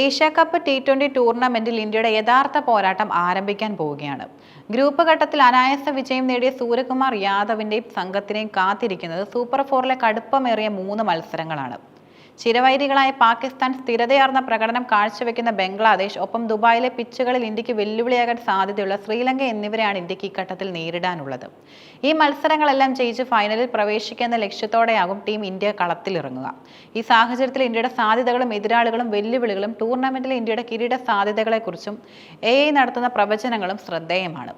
Asia cup T twenty ടൂർണമെന്റിൽ ഇന്ത്യയുടെ യഥാർത്ഥ പോരാട്ടം ആരംഭിക്കാൻ പോവുകയാണ്. ഗ്രൂപ്പ് ഘട്ടത്തിൽ അനായാസ വിജയം നേടിയ സൂര്യകുമാർ യാദവിന്റെയും സംഘത്തിനെയും കാത്തിരിക്കുന്നത് സൂപ്പർ ഫോറിലെ കടുപ്പമേറിയ മൂന്ന് മത്സരങ്ങളാണ്. ചിരവൈരികളായ പാകിസ്ഥാൻ സ്ഥിരതയാർന്ന പ്രകടനം കാഴ്ചവെക്കുന്ന ബംഗ്ലാദേശ് ഒപ്പം ദുബായിലെ പിച്ചുകളിൽ ഇന്ത്യയ്ക്ക് വെല്ലുവിളിയാകാൻ സാധ്യതയുള്ള ശ്രീലങ്ക എന്നിവരെയാണ് ഇന്ത്യയ്ക്ക് ഇഘട്ടത്തിൽ നേരിടാനുള്ളത്. ഈ മത്സരങ്ങളെല്ലാം ജയിച്ച് ഫൈനലിൽ പ്രവേശിക്കുന്ന ലക്ഷ്യത്തോടെയാകും ടീം ഇന്ത്യ കളത്തിലിറങ്ങുക. ഈ സാഹചര്യത്തിൽ ഇന്ത്യയുടെ സാധ്യതകളും എതിരാളികളും വെല്ലുവിളികളും ടൂർണമെന്റിലെ ഇന്ത്യയുടെ കിരീട സാധ്യതകളെക്കുറിച്ചും എ നടത്തുന്ന പ്രവചനങ്ങളും ശ്രദ്ധേയമാണ്.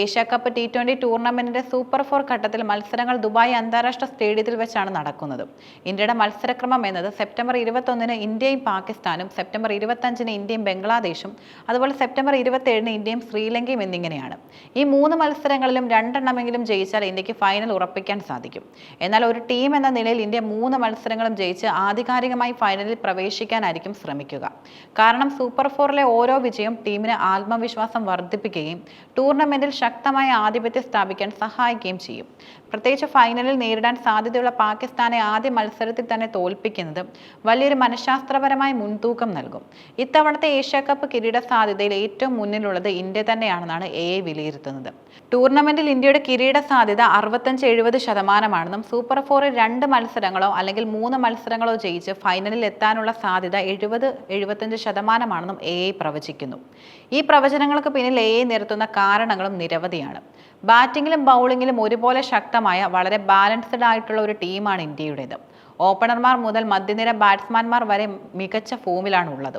ഏഷ്യ കപ്പ് ടി ട്വന്റി ടൂർണമെന്റിന്റെ സൂപ്പർ ഫോർ ഘട്ടത്തിൽ മത്സരങ്ങൾ ദുബായ് അന്താരാഷ്ട്ര സ്റ്റേഡിയത്തിൽ വെച്ചാണ് നടക്കുന്നത്. ഇന്ത്യയുടെ മത്സരക്രമം എന്നത് സെപ്റ്റംബർ ഇരുപത്തൊന്നിന് ഇന്ത്യയും പാകിസ്ഥാനും സെപ്റ്റംബർ ഇരുപത്തഞ്ചിന് ഇന്ത്യയും ബംഗ്ലാദേശും അതുപോലെ സെപ്റ്റംബർ ഇരുപത്തേഴിന് ഇന്ത്യയും ശ്രീലങ്കയും എന്നിങ്ങനെയാണ്. ഈ മൂന്ന് മത്സരങ്ങളിലും രണ്ടെണ്ണമെങ്കിലും ജയിച്ചാൽ ഇന്ത്യയ്ക്ക് ഫൈനൽ ഉറപ്പിക്കാൻ സാധിക്കും. എന്നാൽ ഒരു ടീം എന്ന നിലയിൽ ഇന്ത്യ മൂന്ന് മത്സരങ്ങളും ജയിച്ച് ആധികാരികമായി ഫൈനലിൽ പ്രവേശിക്കാനായിരിക്കും ശ്രമിക്കുക. കാരണം സൂപ്പർ ഫോറിലെ ഓരോ വിജയം ടീമിന് ആത്മവിശ്വാസം വർദ്ധിപ്പിക്കുകയും ടൂർണമെന്റിൽ ശക്തമായ ആധിപത്യം സ്ഥാപിക്കാൻ സഹായിക്കുകയും ചെയ്യും. പ്രത്യേകിച്ച് ഫൈനലിൽ നേരിടാൻ സാധ്യതയുള്ള പാകിസ്ഥാനെ ആദ്യ മത്സരത്തിൽ തന്നെ തോൽപ്പിക്കുന്നത് വലിയൊരു മനഃശാസ്ത്രപരമായ മുൻതൂക്കം നൽകും. ഇത്തവണത്തെ ഏഷ്യ കപ്പ് കിരീട സാധ്യതയിൽ ഏറ്റവും മുന്നിലുള്ളത് ഇന്ത്യ തന്നെയാണെന്നാണ് എ വിലയിരുത്തുന്നത്. ടൂർണമെന്റിൽ ഇന്ത്യയുടെ കിരീട സാധ്യത അറുപത്തഞ്ച് എഴുപത് ശതമാനമാണെന്നും സൂപ്പർ ഫോറിൽ രണ്ട് മത്സരങ്ങളോ അല്ലെങ്കിൽ മൂന്ന് മത്സരങ്ങളോ ജയിച്ച് ഫൈനലിൽ എത്താനുള്ള സാധ്യത എഴുപത് എഴുപത്തഞ്ച് ശതമാനമാണെന്നും എ പ്രവചിക്കുന്നു. ഈ പ്രവചനങ്ങൾക്ക് പിന്നിൽ എ നിരത്തുന്ന കാരണങ്ങളും നിരവധിയാണ്. ബാറ്റിങ്ങിലും ബൗളിങ്ങിലും ഒരുപോലെ ശക്തമായ വളരെ ബാലൻസ്ഡ് ആയിട്ടുള്ള ഒരു ടീമാണ് ഇന്ത്യയുടേത്. ഓപ്പണർമാർ മുതൽ മധ്യനിര ബാറ്റ്സ്മാൻമാർ വരെ മികച്ച ഫോമിലാണ് ഉള്ളത്.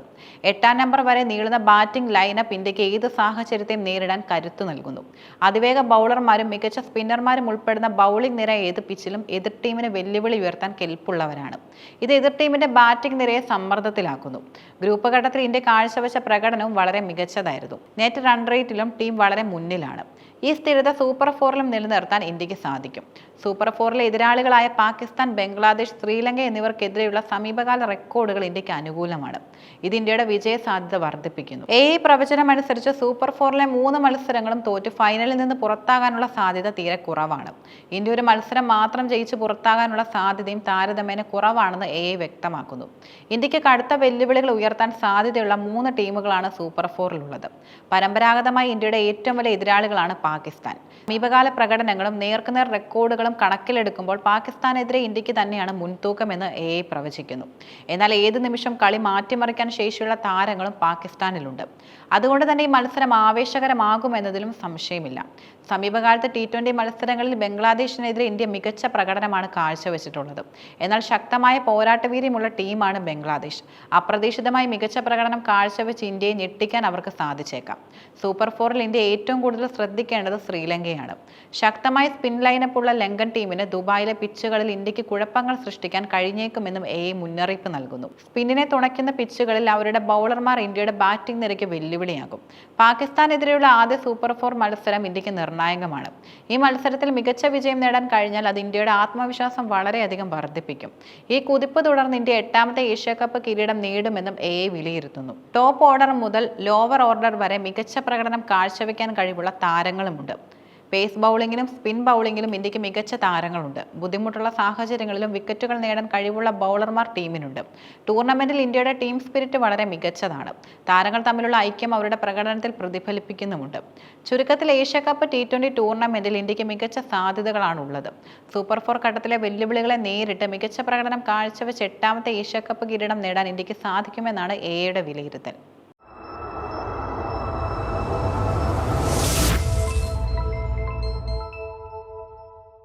എട്ടാം നമ്പർ വരെ നീളുന്ന ബാറ്റിംഗ് ലൈനപ്പ് ഇന്ത്യയ്ക്ക് ഏത് സാഹചര്യത്തെയും നേരിടാൻ കരുത്തു നൽകുന്നു. അതിവേഗ ബൗളർമാരും മികച്ച സ്പിന്നർമാരും ഉൾപ്പെടുന്ന ബൗളിംഗ് നിര ഏത് പിച്ചിലും എതിർ ടീമിന് വെല്ലുവിളി ഉയർത്താൻ കെൽപ്പുള്ളവരാണ്. ഇത് എതിർ ടീമിന്റെ ബാറ്റിംഗ് നിരയെ സമ്മർദ്ദത്തിലാക്കുന്നു. ഗ്രൂപ്പ് ഘട്ടത്തിൽ ഇന്ത്യ കാഴ്ചവെച്ച പ്രകടനവും വളരെ മികച്ചതായിരുന്നു. നെറ്റ് റൺ റേറ്റിലും ടീം വളരെ മുന്നിലാണ്. ഈ സ്ഥിരത സൂപ്പർ ഫോറിലും നിലനിർത്താൻ ഇന്ത്യയ്ക്ക് സാധിക്കും. സൂപ്പർ ഫോറിലെ എതിരാളികളായ പാകിസ്ഥാൻ ബംഗ്ലാദേശ് ശ്രീലങ്ക എന്നിവർക്കെതിരെയുള്ള സമീപകാല റെക്കോർഡുകൾ ഇന്ത്യയ്ക്ക് അനുകൂലമാണ്. ഇത് ഇന്ത്യയുടെ വിജയ സാധ്യത വർദ്ധിപ്പിക്കുന്നു. എ പ്രവചനം അനുസരിച്ച് സൂപ്പർ ഫോറിലെ മൂന്ന് മത്സരങ്ങളും തോറ്റ് ഫൈനലിൽ നിന്ന് പുറത്താകാനുള്ള സാധ്യത തീരെ കുറവാണ്. ഇന്ത്യ ഒരു മത്സരം മാത്രം ജയിച്ച് പുറത്താകാനുള്ള സാധ്യതയും താരതമ്യേന കുറവാണെന്ന് എ വ്യക്തമാക്കുന്നു. ഇന്ത്യയ്ക്ക് കടുത്ത വെല്ലുവിളികൾ ഉയർത്താൻ സാധ്യതയുള്ള മൂന്ന് ടീമുകളാണ് സൂപ്പർ ഫോറിലുള്ളത്. പരമ്പരാഗതമായി ഇന്ത്യയുടെ ഏറ്റവും വലിയ എതിരാളികളാണ് പാകിസ്ഥാൻ. സമീപകാല പ്രകടനങ്ങളും നേർക്കുനേർ റെക്കോർഡുകളും കണക്കിലെടുക്കുമ്പോൾ പാകിസ്ഥാനെതിരെ ഇന്ത്യയ്ക്ക് തന്നെയാണ് മുൻതൂക്കമെന്ന് എ പ്രവചിക്കുന്നു. എന്നാൽ ഏത് നിമിഷം കളി മാറ്റിമറിക്കാൻ ശേഷിയുള്ള താരങ്ങളും പാകിസ്ഥാനിലുണ്ട്. അതുകൊണ്ട് തന്നെ ഈ മത്സരം ആവേശകരമാകുമെന്നതിലും സംശയമില്ല. സമീപകാലത്ത് ടി ട്വന്റി മത്സരങ്ങളിൽ ബംഗ്ലാദേശിനെതിരെ ഇന്ത്യ മികച്ച പ്രകടനമാണ് കാഴ്ചവെച്ചിട്ടുള്ളത്. എന്നാൽ ശക്തമായ പോരാട്ടവീര്യമുള്ള ടീമാണ് ബംഗ്ലാദേശ്. അപ്രതീക്ഷിതമായി മികച്ച പ്രകടനം കാഴ്ചവെച്ച് ഇന്ത്യയെ ഞെട്ടിക്കാൻ അവർക്ക് സാധിച്ചേക്കാം. സൂപ്പർ ഫോറിൽ ഇന്ത്യ ഏറ്റവും കൂടുതൽ ശ്രദ്ധിക്കേണ്ടത് ശ്രീലങ്കയാണ്. ശക്തമായ സ്പിൻ ലൈനപ്പുള്ള ലങ്കൻ ടീമിന് ദുബായിലെ പിച്ചുകളിൽ ഇന്ത്യയ്ക്ക് കുഴപ്പങ്ങൾ സൃഷ്ടിക്കാൻ കഴിഞ്ഞേക്കുമെന്നും എ മുന്നറിയിപ്പ് നൽകുന്നു. സ്പിന്നിനെ തുണയ്ക്കുന്ന പിച്ചുകളിൽ അവരുടെ ബൗളർമാർ ഇന്ത്യയുടെ ബാറ്റിംഗ് നിരയ്ക്ക് വെല്ലുവിളിയാകും. പാകിസ്ഥാനെതിരെയുള്ള ആദ്യ സൂപ്പർ ഫോർ മത്സരം ഇന്ത്യയ്ക്ക് നിർണായകമാണ്. ഈ മത്സരത്തിൽ മികച്ച വിജയം നേടാൻ കഴിഞ്ഞാൽ അത് ഇന്ത്യയുടെ ആത്മവിശ്വാസം വളരെയധികം വർദ്ധിപ്പിക്കും. ഈ കുതിപ്പ് തുടർന്ന് ഇന്ത്യ എട്ടാമത്തെ ഏഷ്യ കപ്പ് കിരീടം നേടുമെന്നും എ വിലയിരുത്തുന്നു. ടോപ്പ് ഓർഡർ മുതൽ ലോവർ ഓർഡർ വരെ മികച്ച പ്രകടനം കാഴ്ചവെക്കാൻ കഴിവുള്ള താരങ്ങളുമുണ്ട് പേസ് ബൗളിങ്ങിലും സ്പിൻ ബൗളിങ്ങിലും ഇന്ത്യയ്ക്ക് മികച്ച താരങ്ങളുണ്ട്. ബുദ്ധിമുട്ടുള്ള സാഹചര്യങ്ങളിലും വിക്കറ്റുകൾ നേടാൻ കഴിവുള്ള ബൗളർമാർ ടീമിനുണ്ട്. ടൂർണമെന്റിൽ ഇന്ത്യയുടെ ടീം സ്പിരിറ്റ് വളരെ മികച്ചതാണ്. താരങ്ങൾ തമ്മിലുള്ള ഐക്യം അവരുടെ പ്രകടനത്തിൽ പ്രതിഫലിപ്പിക്കുന്നുമുണ്ട്. ചുരുക്കത്തിൽ ഏഷ്യ കപ്പ് ടി ട്വന്റി ടൂർണമെന്റിൽ ഇന്ത്യയ്ക്ക് മികച്ച സാധ്യതകളാണ് ഉള്ളത് സൂപ്പർ ഫോർ ഘട്ടത്തിലെ വെല്ലുവിളികളെ നേരിട്ട് മികച്ച പ്രകടനം കാഴ്ചവെച്ച് എട്ടാമത്തെ ഏഷ്യ കപ്പ് കിരീടം നേടാൻ ഇന്ത്യയ്ക്ക് സാധിക്കുമെന്നാണ് എയുടെ വിലയിരുത്തൽ.